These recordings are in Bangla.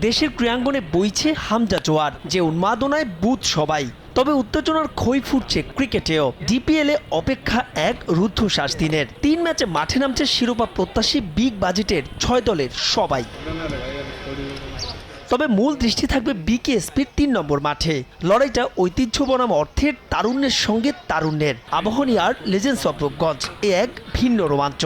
দেশের ক্রীড়াঙ্গনে বইছে হামজা জোয়ার, যে উন্মাদনায় বুথ সবাই। তবে উত্তেজনার ক্ষয় ফুটছে ক্রিকেটেও। ডিপিএলে অপেক্ষা এক রুদ্ধশ্বাস দিনের। তিন ম্যাচে মাঠে নামছে শিরোপা প্রত্যাশী বিগ বাজেটের ছয় দলের সবাই। তবে মূল দৃষ্টি থাকবে বিকেএসপির তিন নম্বর মাঠে। লড়াইটা ঐতিহ্য বনাম অর্থের তারুণ্যের সঙ্গে তারুণ্যের। আবাহনী আর লেজেন্ডস অফ রূপগঞ্জ এ এক ভিন্ন রোমাঞ্চ।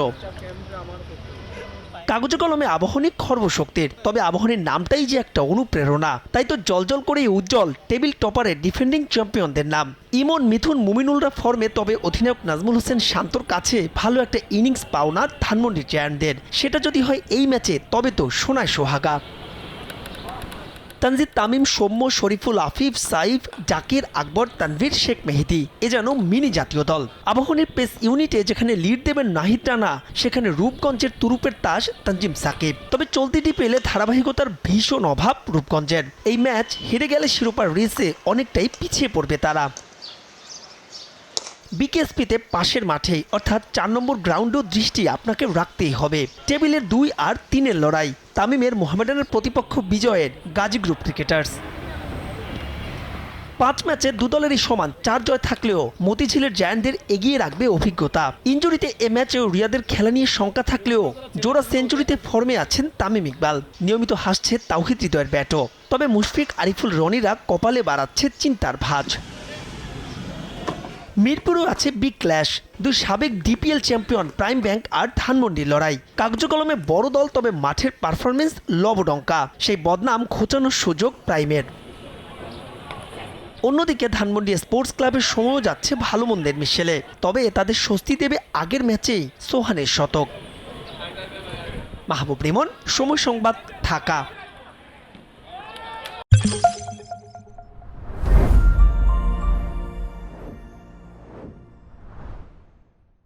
কাগজে কলমে আবাহনী খর্বশক্তির, তবে আবাহনীর নামটাই যে একটা অনুপ্রেরণা। তাই তো জলজল করে উজ্জ্বল টেবিল টপারে ডিফেন্ডিং চ্যাম্পিয়নদের নাম। ইমন, মিথুন, মুমিনুলরা ফর্মে, তবে অধিনায়ক নাজমুল হোসেন শান্তর কাছে ভালো একটা ইনিংস পাওনা ধানমন্ডির জায়ান্টদের। সেটা যদি হয় এই ম্যাচে, তবে তো সোনায় সোহাগা। তানজিদ তামিম, সৌম্য, শরীফুল, আফিফ, সাইফ, জাকির, আকবর, তানভীর, শেখ মেহেদি। এ যেন মিনি জাতীয় দল। আবাহনীর পেস ইউনিটে যেখানে লিড দেবেন নাহিদ রানা, সেখানে রূপগঞ্জের তুরুপের তাস তানজিম সাকিব। তবে চলতিটি পেলে ধারাবাহিকতার ভীষণ অভাব রূপগঞ্জের। এই ম্যাচ হেরে গেলে শিরোপার রেসে অনেকটাই পিছিয়ে পড়বে তারা। বিকেএসপিতে পাশের মাঠেই, অর্থাৎ চার নম্বর গ্রাউন্ডেও দৃষ্টি আপনাকে রাখতেই হবে। টেবিলের দুই আর তিনের লড়াই। তামিমের মোহামেডানের প্রতিপক্ষ বিজয়ের গাজী গ্রুপ ক্রিকেটার্স। পাঁচ ম্যাচে দু দলেরই সমান চার জয় থাকলেও মতিঝিলের জায়ান্টদের এগিয়ে রাখবে অভিজ্ঞতা। ইঞ্জুরিতে এ ম্যাচেও রিয়াদের খেলা নিয়ে শঙ্কা থাকলেও জোড়া সেঞ্চুরিতে ফর্মে আছেন তামিম ইকবাল। নিয়মিত হাসছে তাওহিদ হৃদয়ের ব্যাটও। তবে মুশফিক আরিফুল রনিরা কপালে বাড়াচ্ছে চিন্তার ভাঁজ। মিরপুরেও আছে বিগ ক্ল্যাশ, দুই সাবেক ডিপিএল চ্যাম্পিয়ন প্রাইম ব্যাংক আর ধানমন্ডির লড়াই। কাগজ কলমে বড় দল, তবে মাঠের পারফরমেন্স লবডঙ্কা। সেই বদনাম খোঁচানোর সুযোগ প্রাইমের। অন্যদিকে ধানমন্ডি স্পোর্টস ক্লাবের সময়ও যাচ্ছে ভালো মন্দের মিশেলে। তবে তাদের স্বস্তি দেবে আগের ম্যাচেই সোহানের শতক। মাহবুব রিমন, সময় সংবাদ, ঢাকা।